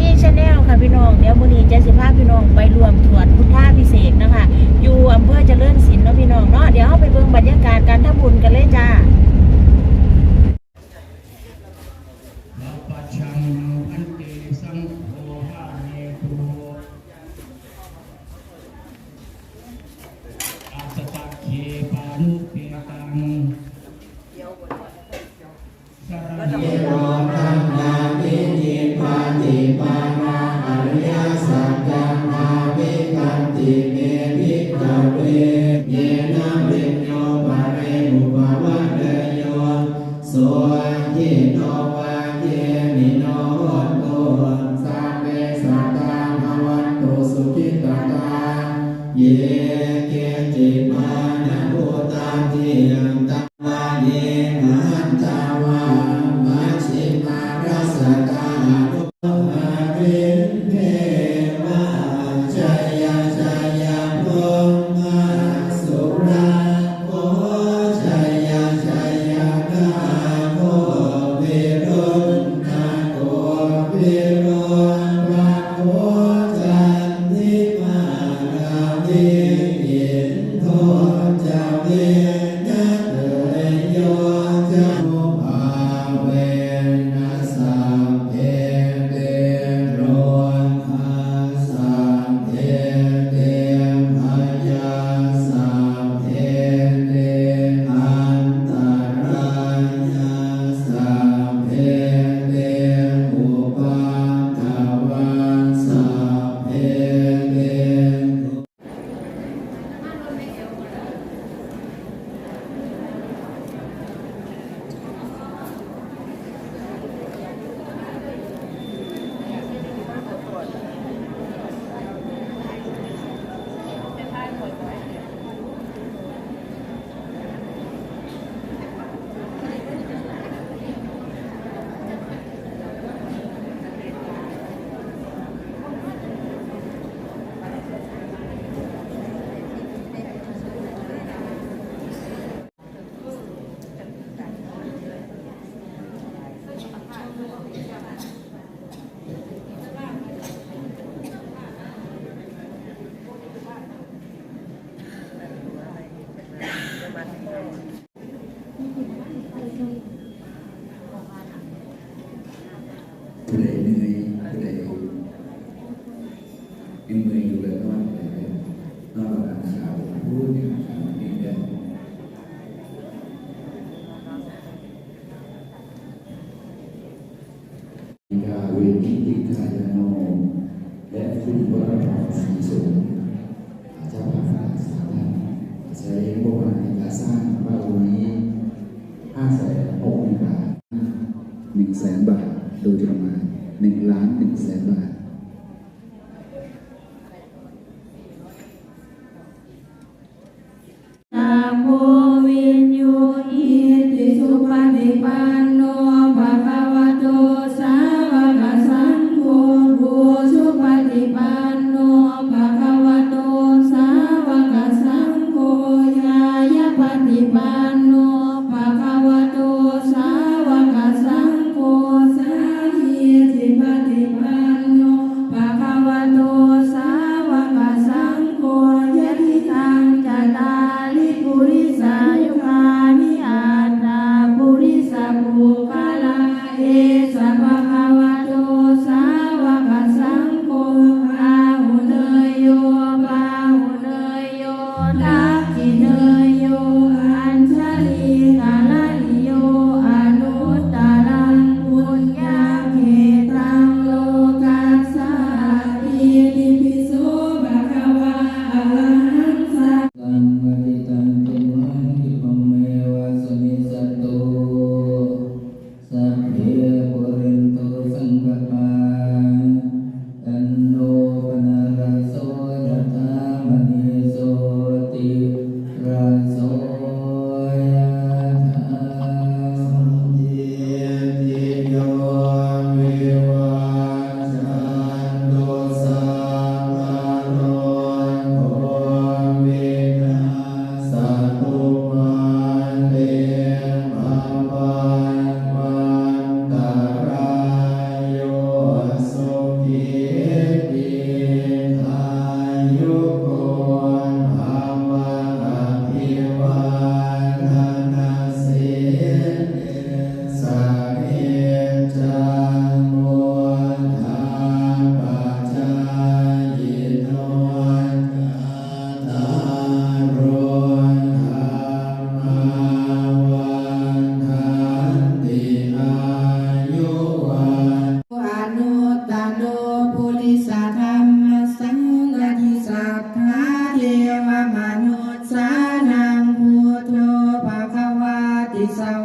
อีชาแนลค่ะพี่น้องเดี๋ยวมื้อนี้จะสิพาพี่น้องไปรวมตรวจพุทธาพิเศษนะคะ อยู่อำเภอเจริญศิลป์เนาะพี่น้องเนาะเดี๋ยวเราไปเบิ่งบรรยากาศการทำบุญกันเลยจ้าอันติสังโฆหาเคปานุเปตัง เยโนวาเยมิโน ผู้ใดเหนื่อยผู้ใดยังเหนื่อยอยู่เลยนอนเลยนอนอ่านข่าวพูดเนี่ยข่าวนี้เนี่ยยาเวนิติกายโนและคุณวรพรศรีสงฆ์เจ้าพระราชาท่านใช้งบประมาณในการสร้างว่าวันนี้ห้าแสนหกหมื่นบาทหนึ่งแสนบาทโดยประมาณ หนึ่งล้านหนึ่งแสนบาทต meu sa